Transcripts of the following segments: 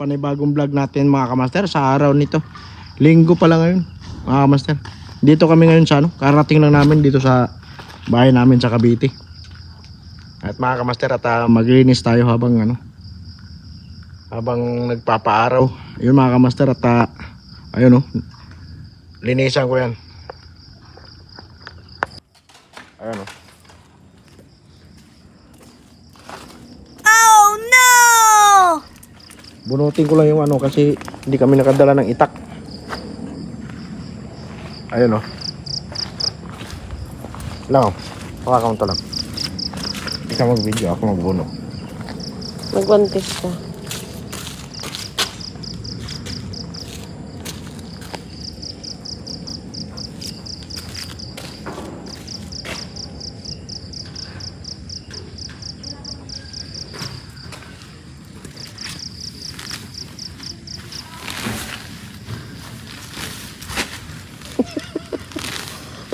panibagong vlog natin mga kamaster sa araw nito. Linggo pala ngayon mga kamaster. Dito kami ngayon sa ano, karating lang namin dito sa bahay namin sa Cavite. At mga kamaster at ah, maglinis tayo habang ano habang nagpapaaraw. Yun mga kamaster at ah, ayun oh. Linisan ko yan. Ayun oh. Oh no! Bunutin ko lang yung ano kasi hindi kami nakadala ng itak. Ayun oh. Lang oh. Hawakan mo to lang. Ikaw mag-video, ako magbuno. Magwantis ka.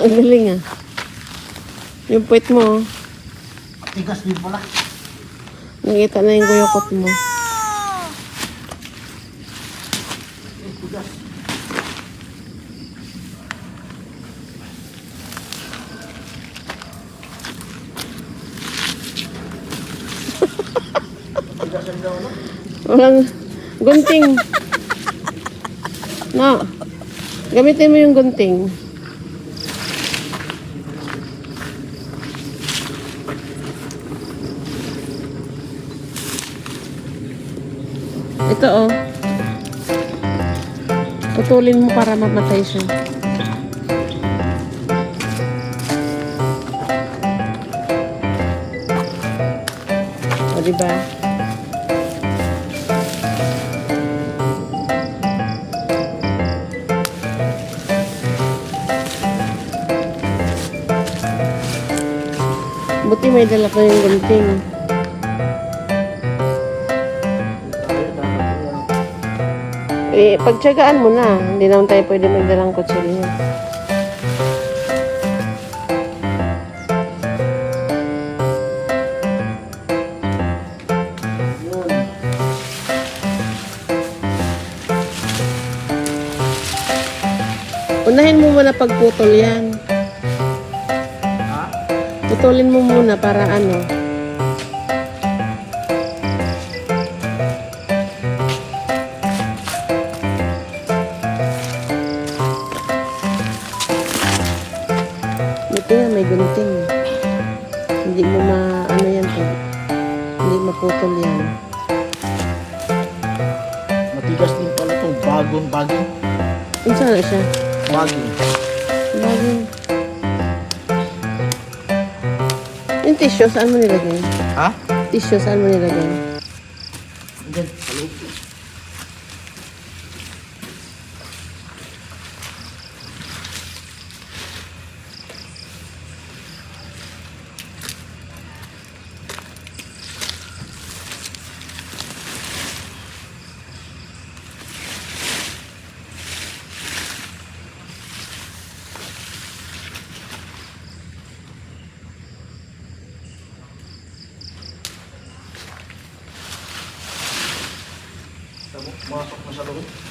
Ang galing ah. Yung puwet mo, oh. Tigas din pala. nakita na yung guyokot mo. Walang gunting. Na. Gamitin mo yung gunting. Ito oh. Putulin mo para mamatay siya. O, diba? Buti may dala pa yung gunting. Eh, pagtsagaan mo na. Hindi naman tayo pwede magdalang kutsilyo. Unahin mo muna pagputol yan. Putulin mo muna para ano. Bagong bagong. Kung saan na siya? Bagong. Bagay. Yung tissue, saan mo nilagay? Ha? Tissue, saan mo nilagay? Diyan, sa loob. Masok na sa loob.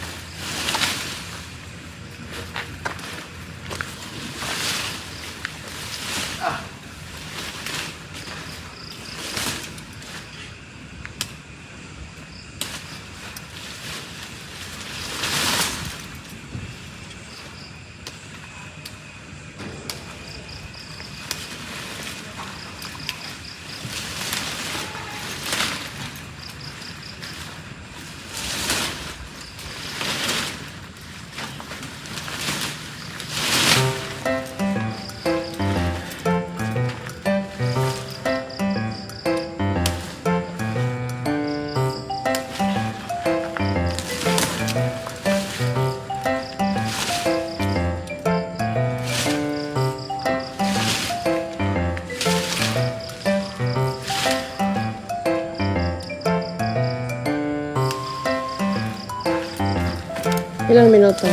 Ilang minuto?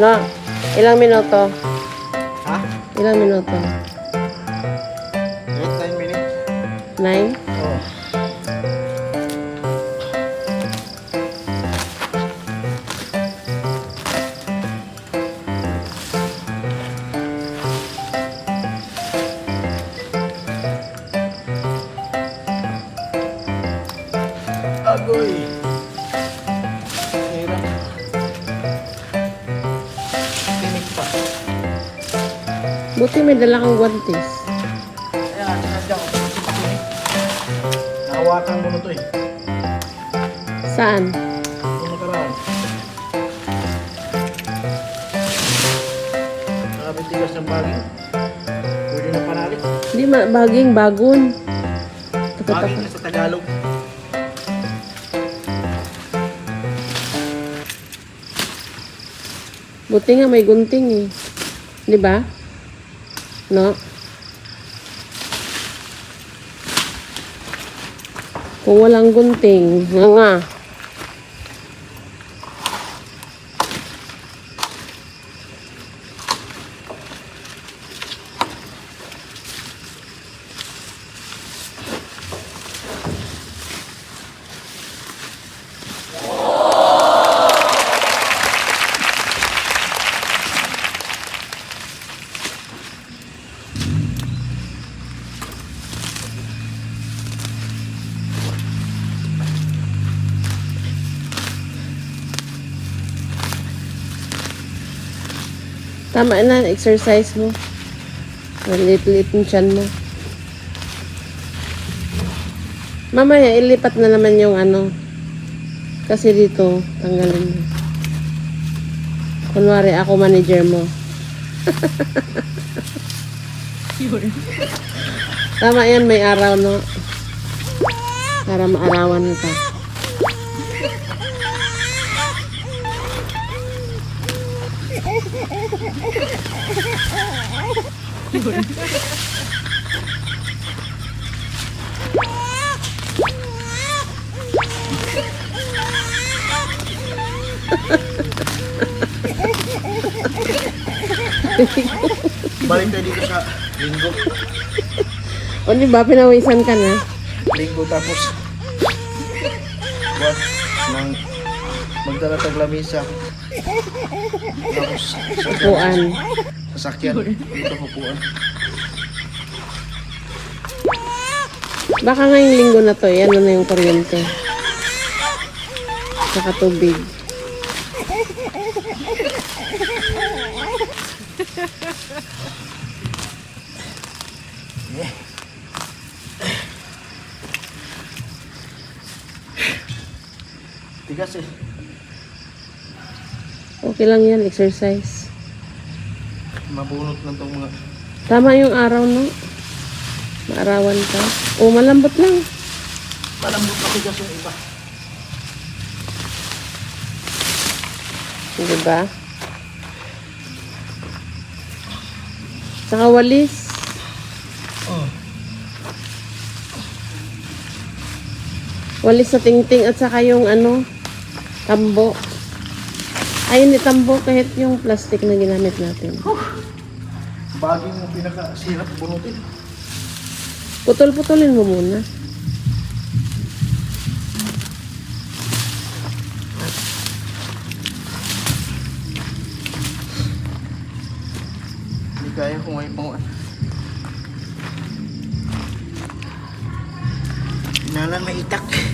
Na, ilang minuto? Ha? Ilang minuto? 8, 9 minutes. Nine? Buti may dala kang guantes. Ayan, sinadya ko. Nahawakan mo na to eh. Saan? Kung nakaraan. Nakabitigas ng bagay. Pwede na panalik. Hindi, ma- baging bagon. Bagay na sa Tagalog. Buti nga may gunting eh. Di ba? No? Kung walang gunting, nga nga. Tama na, exercise mo. Malit-lit yung tiyan mo. Mamaya, ilipat na naman yung ano. Kasi dito, tanggalin mo. Kunwari, ako manager mo. Tama yan, may araw, no? Para maarawan ka. Balik tayo dito sa linggo. O, di ba, pinawisan ka na? Linggo tapos buwan ng magdala tag lamisa. Tapos Upuan. sasakyan. Dito pupuan. Baka ngayong linggo na to, yan na yung kuryente. Saka tubig. Tigas eh. Okay lang yan, exercise. Mabunot lang tong mga Tama yung araw, no? Maarawan ka. O, malambot lang. malambot na tigas yung iba. Di ba? Saka walis. Oh. Walis sa tingting at saka yung ano, tambo. Ay, hindi tambo kahit yung plastic na ginamit natin. Baging yung pinakasirap bunutin. Putol-putulin mo muna. Hindi kaya kung may pang Inalan may itak.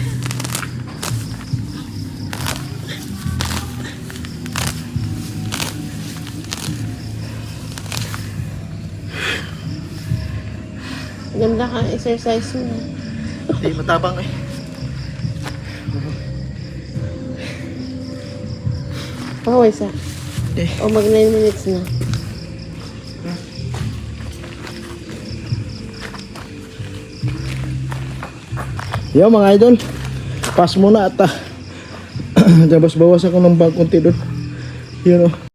Ganda ka, exercise mo. Hindi matabang eh. Pakaway sa. Eh. O mag 9 minutes na. Yo mga idol. Pass muna at ah, bawas ako ng bag konti doon. Yun oh.